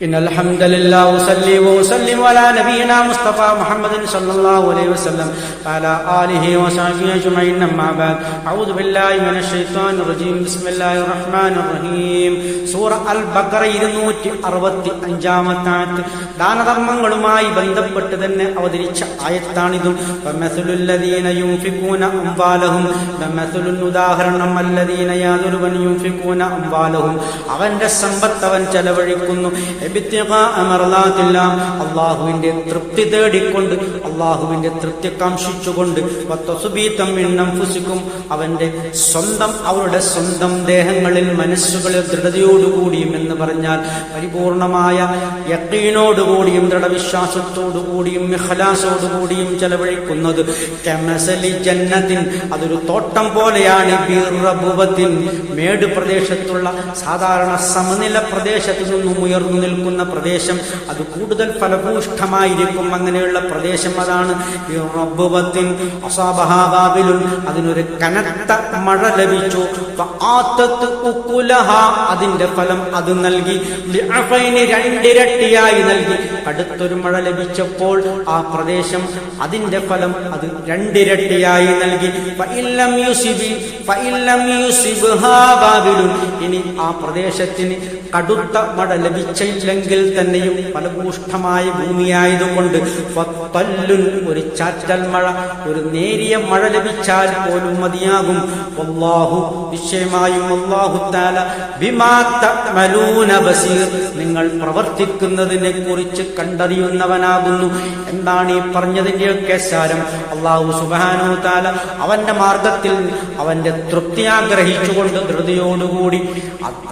إن الحمد لله وصلي وسلم على نبينا مصطفى محمد صلى الله عليه وسلم وعلى آله وصحبه أجمعين أما بعد أعوذ بالله من الشيطان الرجيم بسم الله الرحمن الرحيم സൂറ അൽ ബക്കറ ഇരുന്നൂറ്റി അറുപത്തി അഞ്ചാമത്താത്ത് ദാനധർമ്മങ്ങളുമായി ബന്ധപ്പെട്ട് തന്നെ അവതരിച്ച ആയത്താണിതും വമസുലുല്ലദീന യുൻഫിഖൂന അംവാലഹും വമസുലുൽ ഉദാഹരണം അല്ലദീന യാതൊരുവൻ യുൻഫിഖൂന അംവാലഹും അവന്റെ സമ്പത്ത് അവൻ ചെലവഴിക്കുന്നു അള്ളാഹുവിന്റെ തൃപ്തി തേടിക്കൊണ്ട് അള്ളാഹുവിന്റെ തൃപ്തി കാംക്ഷിച്ചുകൊണ്ട് ഫുസിക്കും. അവന്റെ സ്വന്തം അവരുടെ സ്വന്തം ദേഹങ്ങളിൽ മനസ്സുകളിൽ ദൃഢതയോടുകൂടിയും എന്ന് പറഞ്ഞാൽ പരിപൂർണമായ യക്കീനോടുകൂടിയും ദൃഢവിശ്വാസത്തോടുകൂടിയും മിഹലാസോടുകൂടിയും ചെലവഴിക്കുന്നത് കെമസലി അതൊരു തോട്ടം പോലെയാണ് മേട് പ്രദേശത്തുള്ള സാധാരണ സമനില പ്രദേശത്തു നിന്നും ഉയർന്നു നിൽക്കുന്ന പ്രദേശം അത് കൂടുതൽ ഫലഭൂഷ്ഠമായിരിക്കും അങ്ങനെയുള്ള പ്രദേശം അതാണ് അതിനൊരു കനത്ത മഴ ലഭിച്ചു. അതിന്റെ ഫലം അത് നൽകി. രണ്ടിരട്ടിയായി നൽകി. അടുത്തൊരു മഴ ലഭിച്ചപ്പോൾ ആ പ്രദേശം അതിന്റെ ഫലം അത് രണ്ടിരട്ടിയായി നൽകി. ഇനി ആ പ്രദേശത്തിന് കടുത്ത മഴ ലഭിച്ചില്ലെങ്കിൽ തന്നെയും ഫലഭൂഷ്ഠമായ ഭൂമിയായതുകൊണ്ട് ഒരു ചാറ്റൽ മഴ ഒരു നേരിയ മഴ ലഭിച്ചാൽ പോലും മതിയാകും. അള്ളാഹു നിശ്ചയമായും അള്ളാഹു താല ബസീർ. നിങ്ങൾ പ്രവർത്തിക്കുന്നതിനെ കുറിച്ച് കണ്ടറിയുന്നവനാകുന്നു. എന്താണ് ഈ പറഞ്ഞതിന്റെയൊക്കെ സാരം? അള്ളാഹു സുബാനോ താല അവന്റെ മാർഗത്തിൽ അവന്റെ തൃപ്തി ആഗ്രഹിച്ചുകൊണ്ട് ധൃതിയോടുകൂടി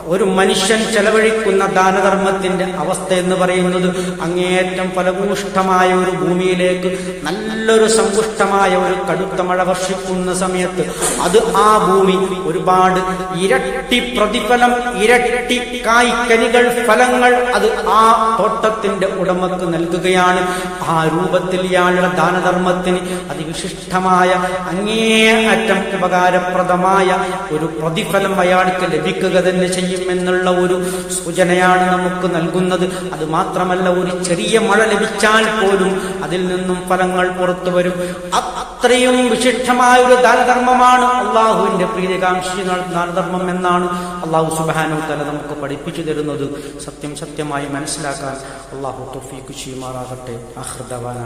ഒരു മനുഷ്യൻ ചെലവഴിക്കുന്ന ദാനധർമ്മത്തിന്റെ അവസ്ഥ എന്ന് പറയുന്നത് അങ്ങേയറ്റം ഫലഭൂഷ്ടമായ ഒരു ഭൂമിയിലേക്ക് നല്ലൊരു സമ്പുഷ്ടമായ ഒരു കടുത്ത മഴ വർഷിക്കുന്ന സമയത്ത് അത് ആ ഭൂമി ഒരുപാട് ഇരട്ടി പ്രതിഫലം ഇരട്ടി കായ്ക്കനികൾ ഫലങ്ങൾ അത് ആ തോട്ടത്തിന്റെ ഉടമക്ക് നൽകുകയാണ്. ആ രൂപത്തിൽ ഇയാളുടെ ദാനധർമ്മത്തിന് അതിവിശിഷ്ടമായ അങ്ങേയറ്റം ഉപകാരപ്രദമായ ഒരു പ്രതിഫലം അയാൾക്ക് ലഭിക്കുക തന്നെ ചെയ്യും എന്നുള്ള ഒരു സൂചനയാണ് നമുക്ക് നൽകുന്നത്. അത് മാത്രമല്ല ഒരു ചെറിയ മഴ ലഭിച്ചാൽ പോലും അതിൽ നിന്നും ഫലങ്ങൾ പുറത്തു വരും. അത്രയും വിശിഷ്ടമായ ഒരു ദാനധർമ്മമാണ് അള്ളാഹുവിന്റെ പ്രീതികാംക്ഷി ദാനധർമ്മം എന്നാണ് അള്ളാഹു സുബാനു തല നമുക്ക് പഠിപ്പിച്ചു തരുന്നത്. സത്യം സത്യമായി മനസ്സിലാക്കാൻ അള്ളാഹു തൊഫീഖ് ചെയ്യുമാറാകട്ടെ. അഹൃദവാന